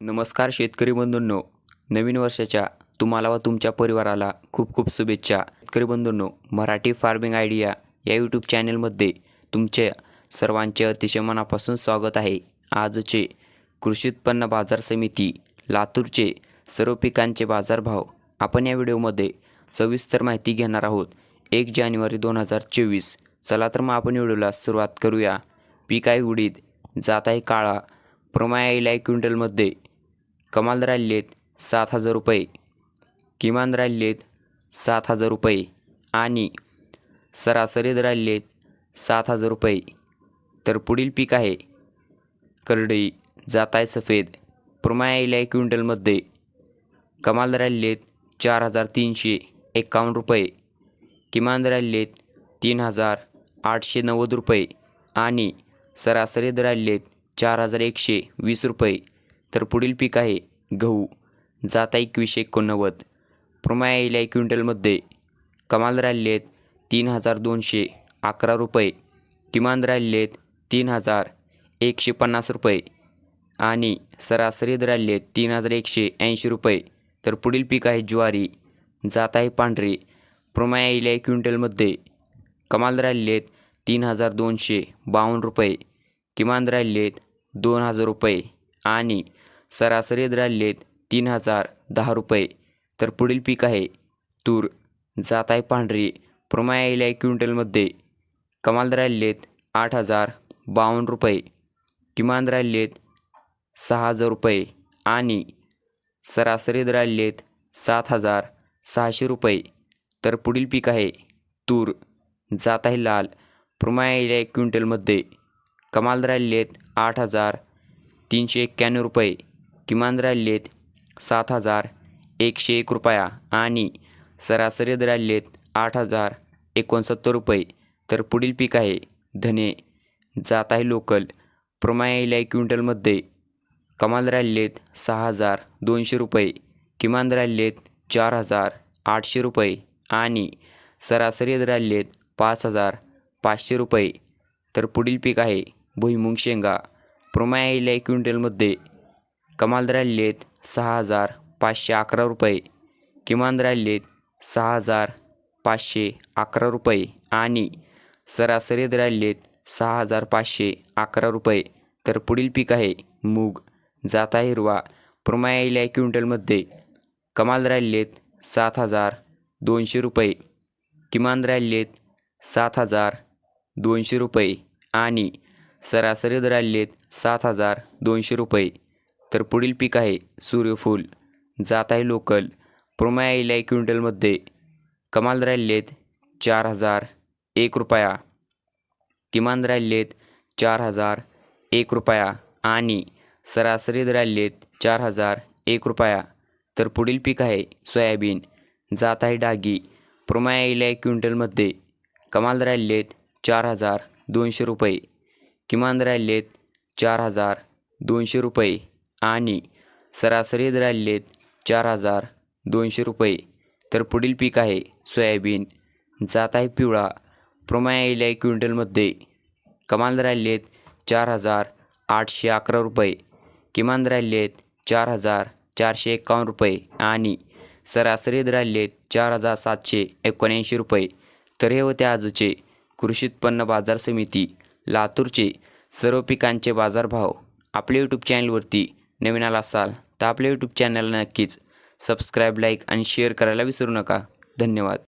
नमस्कार शेतकरी बंधूंनो. नवीन वर्षाच्या तुम्हाला व तुमच्या परिवाराला खूप खूप शुभेच्छा. शेतकरी बंधूंनो मराठी फार्मिंग आयडिया या यूट्यूब चॅनलमध्ये तुमच्या सर्वांचे अतिशय मनापासून स्वागत आहे. आजचे कृषी उत्पन्न बाजार समिती लातूरचे सर्व पिकांचे बाजारभाव आपण या व्हिडिओमध्ये सविस्तर माहिती घेणार आहोत. एक जानेवारी दोन हजार चोवीस. चला तर मग आपण व्हिडिओला सुरुवात करूया. पीक आहे उडीद जात आहे काळा. प्रमाया येईल आहे क्विंटलमध्ये. कमाल राहिलेत सात हजार रुपये. किमान राहिलेत सात हजार रुपये. आणि सरासरी राहिलेत सात हजार रुपये. तर पुढील पीक आहे. करडई जात आहे सफेद. प्रमाया येईल आहे क्विंटलमध्ये कमाल राहिलेत चार हजार तीनशे एक्कावन्न रुपये. किमान राहिलेत तीन हजार आठशे नव्वद रुपये. आणि सरासरी दर राहिलेत चार हजार एकशे वीस रुपये. तर पुढील पीक आहे गहू. जात एकवीसशे एकोणनव्वद. प्रमाया एक क्विंटलमध्ये. कमाल राहिलेत तीन हजार दोनशे अकरा रुपये. किमान राहिलेत तीन हजार एकशे पन्नास रुपये. आणि सरासरी दर आहेत तीन हजार एकशे ऐंशी रुपये. तर पुढील पीक आहे ज्वारी. जात आहे पांढरे. प्रमाया एक क्विंटलमध्ये. कमाल राहिलेत तीन हजार दोनशे बावन्न रुपये. किमान राहिलेत दोन हजार रुपये. आणि सरासरी दर राहिलेत तीन हजार दहा रुपये. तर पुढील पीक आहे तूर. जात आहे पांढरी. प्रमाय येईल आहे क्विंटलमध्ये कमाल राहिलेत आठ हजार बावन्न रुपये. किमान राहिलेत सहा हजार रुपये. आणि सरासरी दर राहिलेत सात हजार सहाशे रुपये. तर पुढील पीक आहे तूर. जात आहे लाल. प्रमाय येईल आहे क्विंटलमध्ये कमाल राहिलेत आठ हजार तीनशे एक्क्याण्णव रुपये. किमान राहिलेत सात हजार एकशे एक रुपया आणि सरासरी राहिलेत आठ हजार एकोणसत्तर रुपये. तर पुढील पीक आहे धने. जात आहे लोकल. प्रमाया येईल क्विंटलमध्ये. कमाल राहिलेत सहा हजार दोनशे रुपये. किमान राहिलेत चार हजार आठशे रुपये आणि सरासरी राहिलेत पाच हजार पाचशे रुपये. तर पुढील पीक आहे भुईमुंग शेंगा. प्रमाया येईल क्विंटलमध्ये. कमाल राहिलेत सहा हजार पाचशे अकरा रुपये किमान राहिलेत सहा हजार पाचशे अकरा रुपये आणि सरासरी दर राहिलेत सहा हजार पाचशे अकरा रुपये. तर पुढील पीक आहे मूग. जाता हिरवा. प्रमाया क्विंटलमध्ये कमाल राहिलेत सात हजार दोनशे रुपये किमान राहिलेत सात हजार दोनशे रुपये आणि सरासरी दर राहिलेत सात हजार दोनशे रुपये. तर पुढील पीक आहे सूर्यफूल जात आहे लोकल. प्रमाया येईल आहे क्विंटलमध्ये. कमाल राहिलेत चार हजार एक रुपया. किमान राहिलेत चार हजार एक रुपया आणि सरासरी राहिलेत चार हजार एक रुपया. तर पुढील पीक आहे सोयाबीन. जात आहे डागी. प्रमाया येईल आहे क्विंटलमध्ये. कमाल राहिलेत चार हजार दोनशे रुपये. किमान राहिलेत चार हजार दोनशे रुपये. आणि सरासरी दर राहिलेत चार हजार दोनशे रुपये. तर पुढील पीक आहे सोयाबीन. जात आहे पिवळा. प्रमाण येईल आहे क्विंटलमध्ये कमाल राहिलेत चार हजार आठशे अकरा रुपये. किमान राहिलेत चार हजार चारशे एकावन्न रुपये. आणि सरासरी दर आहेत चार हजार सातशे एकोणऐंशी रुपये. तर हे होते आजचे कृषी उत्पन्न बाजार समिती लातूरचे सर्व पिकांचे बाजारभाव. आपल्या यूट्यूब चॅनलवरती नवीन आला असाल तर आपल्या यूट्यूब चॅनलला नक्कीच सबस्क्राईब लाईक आणि शेअर करायला विसरू नका. धन्यवाद.